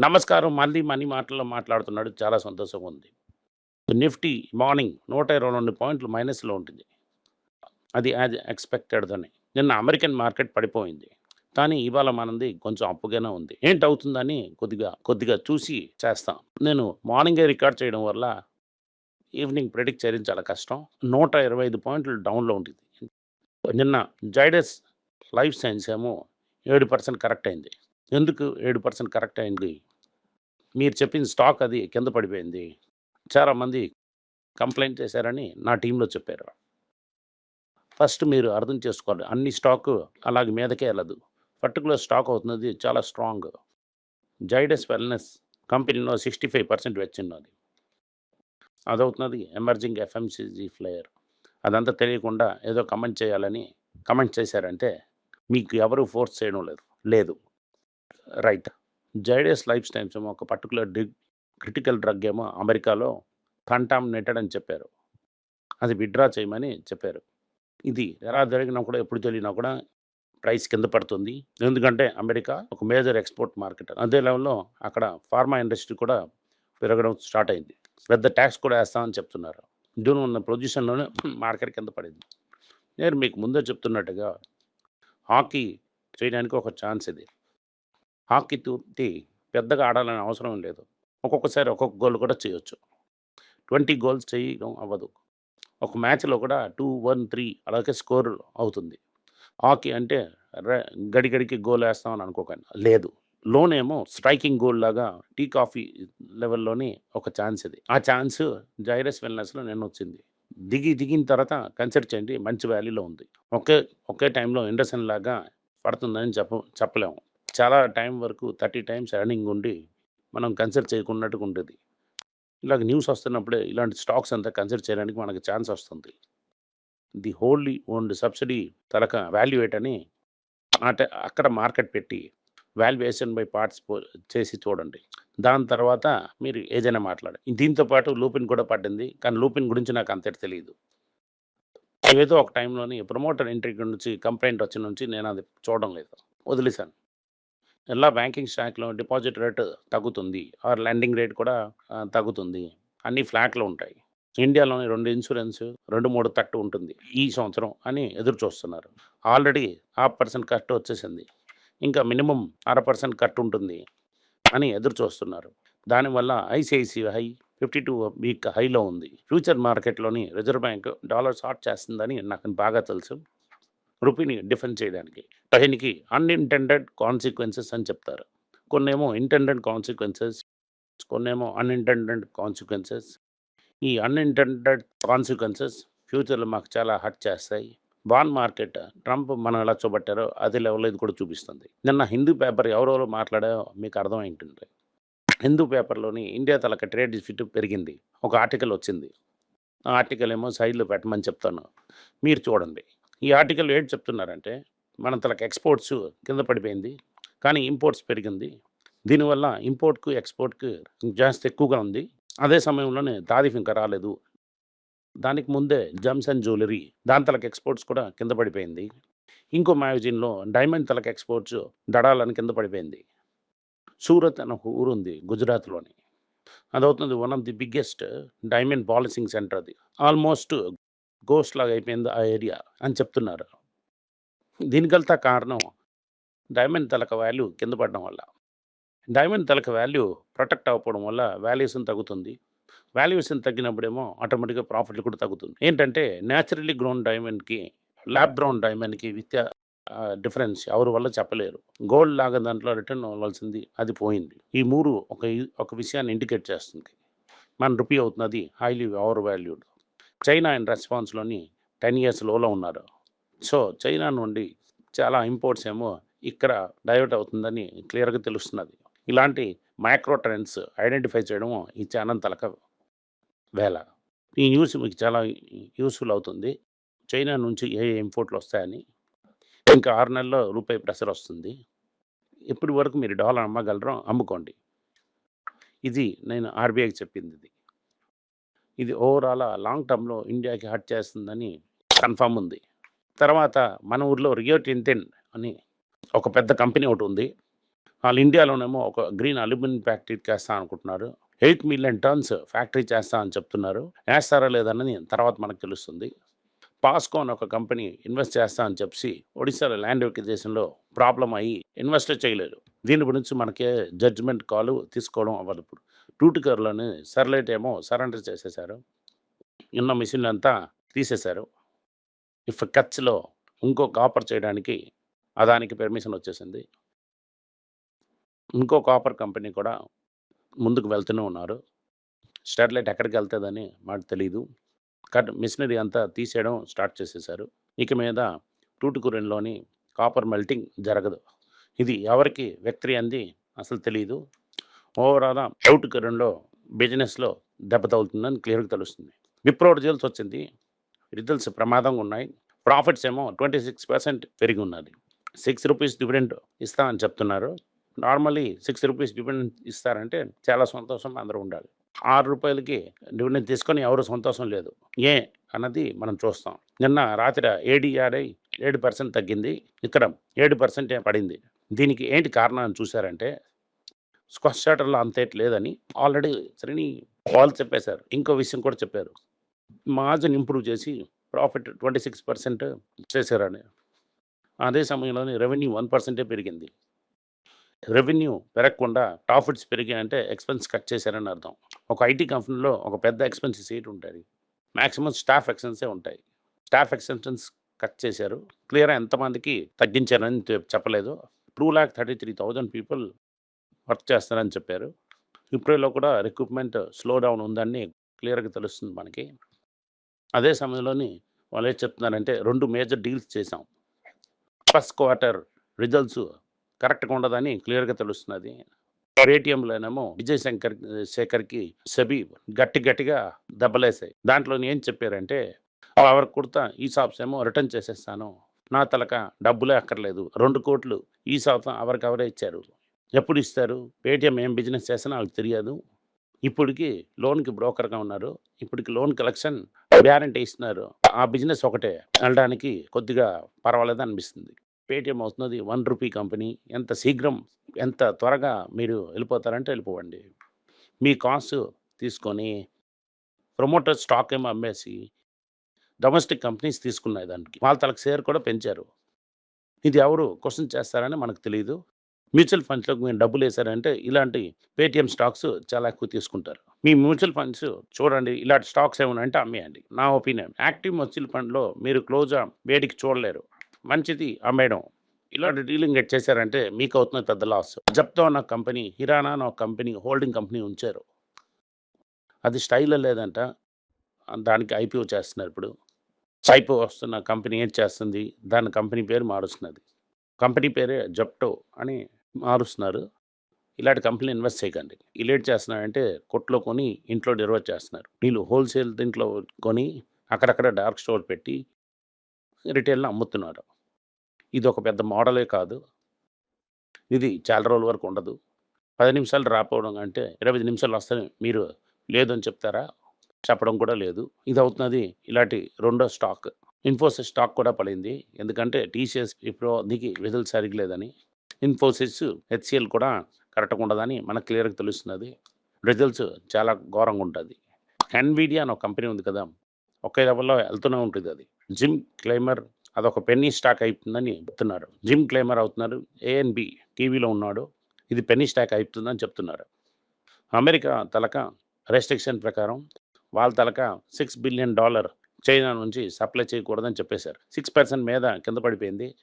నమస్కారం. మళ్ళీ మనీ మాటల్లో మాట్లాడుతున్నాడు. చాలా సంతోషంగా ఉంది నిఫ్టీ మార్నింగ్ నూట ఇరవై రెండు పాయింట్లు మైనస్లో ఉంటుంది. అది యాజ్ ఎక్స్పెక్టెడ్దని నిన్న అమెరికన్ మార్కెట్ పడిపోయింది. కానీ ఇవాళ మనది కొంచెం అప్పుగానే ఉంది. ఏంటి అవుతుందని కొద్దిగా కొద్దిగా చూసి చేస్తాం. నేను మార్నింగే రికార్డ్ చేయడం వల్ల ఈవినింగ్ ప్రెడిక్ట్ చేయడం చాలా కష్టం. నూట ఇరవై ఐదు పాయింట్లు డౌన్లో ఉంటుంది. నిన్న జైడస్ లైఫ్ సైన్స్ ఏమో ఏడు పర్సెంట్ కరెక్ట్ అయింది. ఎందుకు ఏడు పర్సెంట్ కరెక్ట్ అయింది? మీరు చెప్పిన స్టాక్ అది కింద పడిపోయింది. చాలామంది కంప్లైంట్ చేశారని నా టీంలో చెప్పారు. ఫస్ట్ మీరు అర్థం చేసుకోవాలి. అన్ని స్టాక్ అలాగే మీదకే వెళ్ళదు. పర్టికులర్ స్టాక్ అవుతున్నది చాలా స్ట్రాంగ్. జైడస్ వెల్నెస్ కంపెనీలో సిక్స్టీ ఫైవ్ పర్సెంట్ వచ్చిన్నది. అదవుతున్నది ఎమర్జింగ్ ఎఫ్ఎంసీజీ ఫ్లేయర్ అదంతా తెలియకుండా ఏదో కమెంట్ చేయాలని కమెంట్ చేశారంటే మీకు ఎవరు ఫోర్స్ చేయడం లేదు. లేదు. రైట్. జైడెస్ లైఫ్ స్టైల్స్ ఏమో ఒక పర్టికులర్ డి క్రిటికల్ డ్రగ్ ఏమో అమెరికాలో కంటామినేటెడ్ అని చెప్పారు. అది విడ్రా చేయమని చెప్పారు. ఇది ఎలా జరిగినా కూడా ఎప్పుడు తెలియనా కూడా ప్రైస్ కింద పడుతుంది. ఎందుకంటే అమెరికా ఒక మేజర్ ఎక్స్పోర్ట్ మార్కెట్. అదే లెవెల్లో అక్కడ ఫార్మా ఇండస్ట్రీ కూడా పెరగడం స్టార్ట్ అయింది. పెద్ద ట్యాక్స్ కూడా వేస్తామని చెప్తున్నారు. జూన్ ఉన్న పొజిషన్లోనే మార్కెట్ కింద పడింది. నేను మీకు ముందే చెప్తున్నట్టుగా హాకీ చేయడానికి ఒక ఛాన్స్ ఇది. హాకీ తూర్తి పెద్దగా ఆడాలని అవసరం లేదు. ఒక్కొక్కసారి ఒక్కొక్క గోల్ కూడా చేయొచ్చు. ట్వంటీ గోల్స్ చేయడం అవ్వదు. ఒక మ్యాచ్లో కూడా టూ వన్ త్రీ అలాగే స్కోర్ అవుతుంది. హాకీ అంటే గడిగడికి గడి గడికి గోల్ వేస్తామని అనుకోకండి. లేదు. లోనేమో స్ట్రైకింగ్ గోల్ లాగా టీ కాఫీ లెవెల్లోని ఒక ఛాన్స్ ఇది. ఆ ఛాన్స్ జైరస్ వెల్నెస్లో నేను వచ్చింది దిగి దిగిన తర్వాత కన్సిడర్ చేయండి. మంచి వ్యాలీలో ఉంది. ఒకే ఒకే టైంలో ఇండస్ట్రీ లాగా పడుతుందని చెప్ప చెప్పలేము. చాలా టైం వరకు థర్టీ టైమ్స్ ఎర్నింగ్ ఉండి మనం కన్సిడర్ చేయకున్నట్టుగా ఉంటుంది ఇలాగ న్యూస్ వస్తున్నప్పుడే ఇలాంటి స్టాక్స్ అంతా కన్సిడర్ చేయడానికి మనకు ఛాన్స్ వస్తుంది. ది హోల్లీ ఓన్డ్ సబ్సిడీ తలక వాల్యుయేట్ అని అంటే అక్కడ మార్కెట్ పెట్టి వాల్యుయేషన్ బై పార్ట్స్ చేసి చూడండి. దాని తర్వాత మీరు ఏదైనా మాట్లాడండి దీంతో పాటు లూపిన్ కూడా పడింది కానీ లూపిన్ గురించి నాకు అంతటి తెలియదు ఏదో ఒక టైంలోని ప్రమోటర్ ఎంట్రీ నుంచి కంప్లైంట్ వచ్చిన నుంచి నేను అది చూడడం లేదు. వదిలేశాను. ఎలా బ్యాంకింగ్ స్టాక్లో డిపాజిట్ రేట్ తగ్గుతుంది? ఆర్ ల్యాండింగ్ రేట్ కూడా తగ్గుతుంది. అన్ని ఫ్లాట్లో ఉంటాయి. ఇండియాలోని రెండు ఇన్సూరెన్స్ రెండు మూడు తట్టు ఉంటుంది ఈ సంవత్సరం అని ఎదురు చూస్తున్నారు. ఆల్రెడీ హాఫ్ పర్సెంట్ కట్ వచ్చేసింది. ఇంకా మినిమం అర పర్సెంట్ కట్ ఉంటుంది అని ఎదురు చూస్తున్నారు. దానివల్ల ఐసిఐసిఐ ఫిఫ్టీ టూ వీక్ హైలో ఉంది. ఫ్యూచర్ మార్కెట్లోని రిజర్వ్ బ్యాంక్ డాలర్ షార్ట్ చేస్తుందని నాకు బాగా తెలుసు. రూపీని డిఫెండ్ చేయడానికి. దీనికి అన్ఇంటెండెడ్ కాన్సిక్వెన్సెస్ అని చెప్తారు. కొన్నేమో ఇంటెండెడ్ కాన్సిక్వెన్సెస్ కొన్నేమో అన్ఇంటెండెడ్ కాన్సిక్వెన్సెస్ ఈ అన్ఇంటెండెడ్ కాన్సిక్వెన్సెస్ ఫ్యూచర్లో మాకు చాలా హర్ట్ చేస్తాయి. బాండ్ మార్కెట్ ట్రంప్ మనం ఎలా చూపట్టారో అదే లెవెల్లో ఇది కూడా చూపిస్తుంది. నిన్న హిందూ పేపర్ ఎవరెవరో మాట్లాడారో మీకు అర్థమైంటుంది హిందూ పేపర్లోని ఇండియా తలక ట్రేడ్ డిఫిట్ పెరిగింది. ఒక ఆర్టికల్ వచ్చింది. ఆ ఆర్టికల్ ఏమో సైడ్లో పెట్టమని చెప్తాను. మీరు చూడండి. ఈ ఆర్టికల్ ఏడు చెప్తున్నారంటే మన తలకు ఎక్స్పోర్ట్స్ కింద పడిపోయింది కానీ ఇంపోర్ట్స్ పెరిగింది. దీనివల్ల ఇంపోర్ట్కు ఎక్స్పోర్ట్కు జాస్తి ఎక్కువగా ఉంది. అదే సమయంలోనే తారీఫ్ ఇంకా రాలేదు. దానికి ముందే జమ్స్ అండ్ జ్యువెలరీ దాని తలకు ఎక్స్పోర్ట్స్ కూడా కింద పడిపోయింది. ఇంకో మ్యాగజైన్లో డైమండ్ తలకు ఎక్స్పోర్ట్స్ దడాలని కింద పడిపోయింది. సూరత్ అని ఒక ఊరు ఉంది గుజరాత్లోని. అదవుతుంది one of the biggest diamond polishing centre అది. ఆల్మోస్ట్ గోస్ట్ లాగా అయిపోయింది ఆ ఏరియా అని చెప్తున్నారు. దీనికంతా కారణం డైమండ్ తలక వాల్యూ కింద పడడం వల్ల. డైమండ్ తలక వాల్యూ ప్రొటెక్ట్ అవ్వకపోవడం వల్ల వాల్యుయేషన్ తగ్గుతుంది. వాల్యుయేషన్ తగ్గినప్పుడేమో ఆటోమేటిక్గా ప్రాఫిట్ కూడా తగ్గుతుంది. ఏంటంటే న్యాచురల్లీ గ్రోన్ డైమండ్కి ల్యాబ్ గ్రౌండ్ డైమండ్కి విత్యా డిఫరెన్స్ ఎవరి వల్ల చెప్పలేరు. గోల్డ్ లాగా దాంట్లో రిటర్న్ అవ్వాల్సింది అది పోయింది. ఈ మూడు ఒక ఒక విషయాన్ని ఇండికేట్ చేస్తుంది. మన రూపీ అవుతున్నది highly over valued. China and రెస్పాన్స్లోని ten years లోలో ఉన్నారు. సో చైనా నుండి చాలా ఇంపోర్ట్స్ ఏమో ఇక్కడ డైవర్ట్ అవుతుందని క్లియర్గా తెలుస్తున్నది. ఇలాంటి మైక్రో ట్రెండ్స్ ఐడెంటిఫై చేయడం ఈ ఛానల్ తలక వేళ. ఈ న్యూస్ మీకు చాలా యూస్ఫుల్ అవుతుంది. చైనా నుంచి ఏ ఇంపోర్ట్లు వస్తాయని ఇంకా ఆరు నెలల్లో రూపాయి ప్రెషర్ వస్తుంది. ఇప్పటి వరకు మీరు డాలర్ అమ్మగలరో అమ్ముకోండి. ఇది నేను ఆర్బీఐకి చెప్పింది ఇది. ఇది ఓవరాల్ లాంగ్ టర్మ్లో ఇండియాకి హర్ట్ చేస్తుందని కన్ఫామ్ ఉంది. తర్వాత మన ఊర్లో రియో టింటెన్ అని ఒక పెద్ద కంపెనీ ఒకటి ఉంది. వాళ్ళు ఇండియాలోనేమో ఒక గ్రీన్ అల్యూమినియం ఫ్యాక్టరీ చేస్తా అనుకుంటున్నారు. ఎయిట్ మిలియన్ టన్స్ ఫ్యాక్టరీ చేస్తా అని చెప్తున్నారు. వేస్తారా లేదన్నది తర్వాత మనకు తెలుస్తుంది. పాస్కో అని ఒక కంపెనీ ఇన్వెస్ట్ చేస్తా అని చెప్పి ఒడిశాలో ల్యాండ్ ఎక్విజేషన్లో ప్రాబ్లం అయ్యి ఇన్వెస్ట్ చేయలేదు. దీని గురించి మనకే జడ్జిమెంట్ కాల్ తీసుకోవడం అవ్వదు ఇప్పుడు. టూటికర్లోని సర్లైట్ ఏమో సరెండర్ చేసేశారు ఉన్న మిషన్లు అంతా తీసేశారు ఇఫ్ కచ్లో ఇంకో కాపర్ చేయడానికి అదానికి పెర్మిషన్ వచ్చేసింది. ఇంకో కాపర్ కంపెనీ కూడా ముందుకు వెళ్తూనే ఉన్నారు. స్టెర్లైట్ ఎక్కడికి వెళ్తుందని మాకు తెలియదు కట్ మిషనరీ అంతా తీసేయడం స్టార్ట్ చేసేశారు ఇక మీద టూటుకురెన్లోని కాపర్ మెల్టింగ్ జరగదు. ఇది ఎవరికి వ్యక్తి అంది అసలు తెలియదు ఓవరాల్ టూటుకురెన్లో బిజినెస్లో దెబ్బ తగులుతుందని క్లియర్గా తెలుస్తుంది. విప్రో రిజల్ట్స్ వచ్చింది. రిజల్ట్స్ ప్రమాదంగా ఉన్నాయి. ప్రాఫిట్స్ ఏమో ట్వంటీ సిక్స్ పర్సెంట్ పెరిగి ఉన్నది. సిక్స్ రూపీస్ డివిడెంట్ ఇస్తామని చెప్తున్నారు. నార్మల్లీ సిక్స్ రూపీస్ డివిడెంట్ ఇస్తారంటే చాలా సంతోషం అందరూ ఉండాలి. ఆరు రూపాయలకి డివిడెంట్ తీసుకొని ఎవరు సంతోషం లేదు. ఏ అన్నది మనం చూస్తాం. నిన్న రాత్రి ఏడీఆర్ఐ ఏడు పర్సెంట్ తగ్గింది. ఇక్కడ ఏడు పర్సెంట్ పడింది. దీనికి ఏంటి కారణం చూసారంటే స్క్వాష్ షాటర్లో అంతేట్ లేదని ఆల్రెడీ శ్రేణి వాళ్ళు చెప్పేశారు. ఇంకో విషయం కూడా చెప్పారు. మార్జిన్ ఇంప్రూవ్ చేసి ప్రాఫిట్ ట్వంటీ సిక్స్ పర్సెంట్ చేశారని. అదే సమయంలోనే రెవెన్యూ వన్ పర్సెంటే పెరిగింది. రెవెన్యూ పెరగకుండా ప్రాఫిట్స్ పెరిగాయంటే ఎక్స్పెన్స్ కట్ చేశారని అర్థం. ఒక ఐటీ కంపెనీలో ఒక పెద్ద ఎక్స్పెన్సెస్ ఏంటి ఉంటుంది. మ్యాక్సిమం స్టాఫ్ ఎక్స్పెన్సే ఉంటాయి. స్టాఫ్ ఎక్స్పెన్సెన్స్ కట్ చేశారు. క్లియర్ ఎంతమందికి తగ్గించారని చెప్పలేదు. Two lakh thirty three thousand people work చేస్తారని చెప్పారు. ఫిబ్రవరిలో కూడా రిక్రూట్మెంట్ స్లో డౌన్ ఉందని క్లియర్గా తెలుస్తుంది మనకి. అదే సమయంలోని వాళ్ళు ఏం చెప్తున్నారంటే రెండు మేజర్ డీల్స్ చేసాం ఫస్ట్ క్వార్టర్ రిజల్ట్స్ కరెక్ట్గా ఉండదని క్లియర్గా తెలుస్తున్నది. పేటిఎంలోనేమో విజయ్ శంకర్ శేఖర్కి సెబి గట్టి గట్టిగా దెబ్బలేసాయి దాంట్లో ఏం చెప్పారంటే ఎవరు కుడతా ఈ షాప్స్ ఏమో రిటర్న్ చేసేస్తాను. నా తలక డబ్బులే అక్కర్లేదు. రెండు కోట్లు ఈ షాప్ ఎవరికి ఎవరే ఇచ్చారు. ఎప్పుడు ఇస్తారు పేటిఎం ఏం బిజినెస్ చేస్తానో వాళ్ళకి తెలియదు. ఇప్పటికి లోన్కి బ్రోకర్గా ఉన్నారు. ఇప్పటికి లోన్ కలెక్షన్ గ్యారంటీ ఇస్తున్నారు. ఆ బిజినెస్ ఒకటే. వెళ్ళడానికి కొద్దిగా పర్వాలేదు అనిపిస్తుంది. పేటిఎం అవుతున్నది వన్ రూపీ కంపెనీ. ఎంత శీఘ్రం ఎంత త్వరగా మీరు వెళ్ళిపోతారంటే వెళ్ళిపోవండి. మీ కాస్ట్ తీసుకొని ప్రమోటర్ స్టాక్ ఏమో అమ్మేసి డొమెస్టిక్ కంపెనీస్ తీసుకున్నాయి దానికి. వాళ్ళ తలకు షేర్ కూడా పెంచారు. ఇది ఎవరు క్వశ్చన్ చేస్తారని మనకు తెలియదు మ్యూచువల్ ఫండ్స్లోకి మీరు డబ్బులు వేశారంటే ఇలాంటి పేటిఎం స్టాక్స్ చాలా ఎక్కువ తీసుకుంటారు. మీ మ్యూచువల్ ఫండ్స్ చూడండి ఇలాంటి స్టాక్స్ ఏమైనా అంటే అమ్మేయండి. నా ఒపీనియన్ యాక్టివ్ మ్యూచువల్ ఫండ్లో మీరు క్లోజ్ వేడికి చూడలేరు. మంచిది అమ్మేయడం. ఇలాంటి డీలింగ్ ఎట్ చేశారంటే మీకు అవుతున్న పెద్ద లాస్. జప్తో అన్న కంపెనీ హిరానా అన్న కంపెనీ హోల్డింగ్ కంపెనీ ఉంచారు. అది స్టైల్ లేదంట. దానికి ఐపీఓ చేస్తున్నారు ఇప్పుడు. ఐపీఓ వస్తున్న కంపెనీ ఏం చేస్తుంది? దాని కంపెనీ పేరు మారుస్తున్నది. కంపెనీ పేరే జప్టో అని మారుస్తున్నారు. ఇలాంటి కంపెనీ ఇన్వెస్ట్ చేయకండి. ఇలేట్ చేస్తున్నారంటే కొట్లో కొని ఇంట్లో డెలివర్ చేస్తున్నారు. వీళ్ళు హోల్సేల్ దీంట్లో కొని అక్కడక్కడ డార్క్ స్టోర్ పెట్టి రిటైల్లో అమ్ముతున్నారు. ఇది ఒక పెద్ద మోడలే కాదు. ఇది చాలా రోజుల వరకు ఉండదు. పది నిమిషాలు రాపోవడం అంటే ఇరవై నిమిషాలు వస్తే మీరు లేదని చెప్తారా? చెప్పడం కూడా లేదు. ఇది అవుతున్నది ఇలాంటి రెండో స్టాక్. ఇన్ఫోసిస్ స్టాక్ కూడా పడింది. ఎందుకంటే టీసీఎస్ ఇప్పుడు దీనికి విధులు సరిగలేదని ఇన్ఫోసిస్ హెచ్సిఎల్ కూడా కరెక్ట్గా ఉండదని మనకు క్లియర్గా తెలుస్తున్నది. రిజల్ట్స్ చాలా ఘోరంగా ఉంటుంది. ఎన్విడియా అని ఒక కంపెనీ ఉంది కదా ఒకే లెవెల్లో వెళ్తూనే ఉంటుంది అది. జిమ్ క్లైమర్ అదొక పెన్నీ స్టాక్ అయిపోతుందని చెప్తున్నారు. జిమ్ క్లైమర్ అవుతున్నారు. ఏఎన్బి టీవీలో ఉన్నాడు. ఇది పెన్నీ స్టాక్ అయిపోతుందని చెప్తున్నారు. అమెరికా తలక రెస్ట్రిక్షన్ ప్రకారం వాళ్ళ తలక సిక్స్ బిలియన్ డాలర్ చైనా నుంచి సప్లై చేయకూడదని చెప్పేశారు. సిక్స్ పర్సెంట్ మీద కింద పడిపోయింది.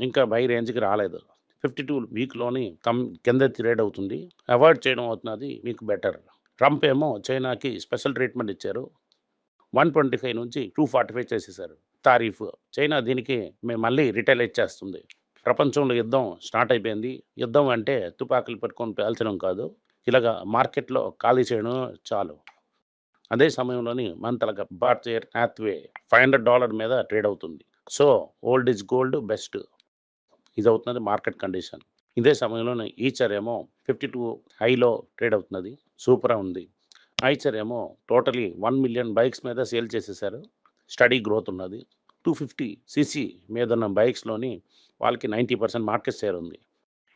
ఇంకా బై రేంజ్కి రాలేదు. ఫిఫ్టీ టూ వీక్లోని కమ్ కింద రేడ్ అవుతుంది. అవాయిడ్ చేయడం అవుతున్నది మీకు బెటర్. ట్రంప్ ఏమో చైనాకి స్పెషల్ ట్రీట్మెంట్ ఇచ్చారు. వన్ ట్వంటీ ఫైవ్ నుంచి టూ ఫార్టీ ఫైవ్ చేసేసారు. తారీఫ్. చైనా దీనికి మేము మళ్ళీ రిటైలైజ్ చేస్తుంది. ప్రపంచంలో యుద్ధం స్టార్ట్ అయిపోయింది. యుద్ధం అంటే తుపాకులు పెట్టుకొని పేల్చడం కాదు. ఇలాగా మార్కెట్లో ఖాళీ చేయడం చాలు. అదే సమయంలోని మన తలక Berkshire Hathaway five hundred dollar మీద ట్రేడ్ అవుతుంది. So old is gold best. ఇది అవుతున్నది మార్కెట్ కండిషన్. ఇదే సమయంలోనే ఈచర్ ఏమో ఫిఫ్టీ టూ హైలో ట్రేడ్ అవుతున్నది. సూపర్ ఉంది. ఐచర్ ఏమో టోటలీ వన్ మిలియన్ బైక్స్ మీద సేల్ చేసేసారు. స్టడీ గ్రోత్ ఉన్నది. టూ ఫిఫ్టీ సీసీ మీద ఉన్న బైక్స్లోని వాళ్ళకి నైంటీ పర్సెంట్ మార్కెట్ షేర్ ఉంది.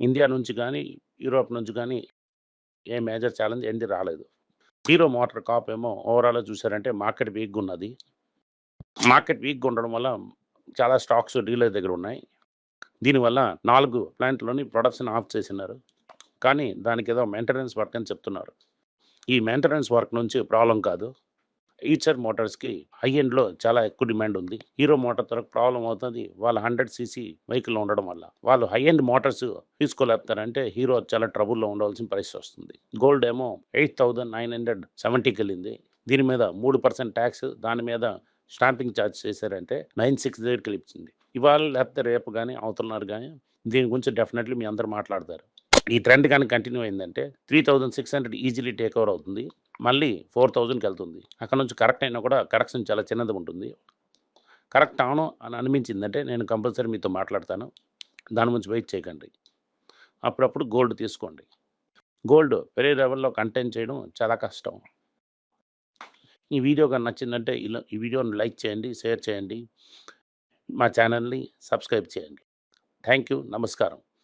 ఇండియా నుంచి కానీ యూరోప్ నుంచి కానీ ఏ మేజర్ ఛాలెంజ్ ఏంది రాలేదు. హీరో మోటార్ కాప్ ఏమో ఓవరాల్ చూసారంటే మార్కెట్ వీక్గా ఉన్నది. మార్కెట్ వీక్గా ఉండడం వల్ల చాలా స్టాక్స్ డీలర్ దగ్గర ఉన్నాయి. దీనివల్ల నాలుగు ప్లాంట్లోని ప్రొడక్షన్ ఆఫ్ చేసినారు. కానీ దానికి ఏదో మెయింటెనెన్స్ వర్క్ అని చెప్తున్నారు. ఈ మెయింటెనెన్స్ వర్క్ నుంచి ప్రాబ్లం కాదు. ఈచర్ మోటార్స్కి హై ఎండ్లో చాలా ఎక్కువ డిమాండ్ ఉంది. హీరో మోటార్ తరకు ప్రాబ్లం అవుతుంది. వాళ్ళ హండ్రెడ్ సీసీ వెహికల్ ఉండడం వల్ల. వాళ్ళు హై ఎండ్ మోటార్స్ తీసుకోలేపుతారంటే హీరో చాలా ట్రబుల్లో ఉండవలసిన పరిస్థితి వస్తుంది. గోల్డ్ ఏమో ఎయిట్ థౌజండ్ నైన్ హండ్రెడ్ సెవెంటీకి వెళ్ళింది. దీని మీద మూడు పర్సెంట్ ట్యాక్స్ దాని మీద స్టాంపింగ్ ఛార్జ్ చేశారంటే నైన్ సిక్స్ దగ్గరికి వెళ్ళింది. ఇవాళ లేకపోతే రేపు కానీ అవుతున్నారు కానీ దీని గురించి డెఫినెట్లీ మీ అందరూ మాట్లాడతారు. ఈ ట్రెండ్ కానీ కంటిన్యూ అయిందంటే three thousand six hundred easily take over అవుతుంది. మళ్ళీ ఫోర్ థౌజండ్కి వెళ్తుంది. అక్కడ నుంచి కరెక్ట్ అయినా కూడా కరెక్షన్ చాలా చిన్నది ఉంటుంది. కరెక్ట్ అవును అని అనిపించిందంటే నేను కంపల్సరీ మీతో మాట్లాడతాను. దాని గురించి వెయిట్ చేయకండి. అప్పుడప్పుడు గోల్డ్ తీసుకోండి. గోల్డ్ వేరే లెవెల్లో కంటైన్ చేయడం చాలా కష్టం. ఈ వీడియో కానీ నచ్చిందంటే ఈ వీడియోని లైక్ చేయండి షేర్ చేయండి. మా ఛానల్ని సబ్స్క్రైబ్ చేయండి. థ్యాంక్ యూ నమస్కారం.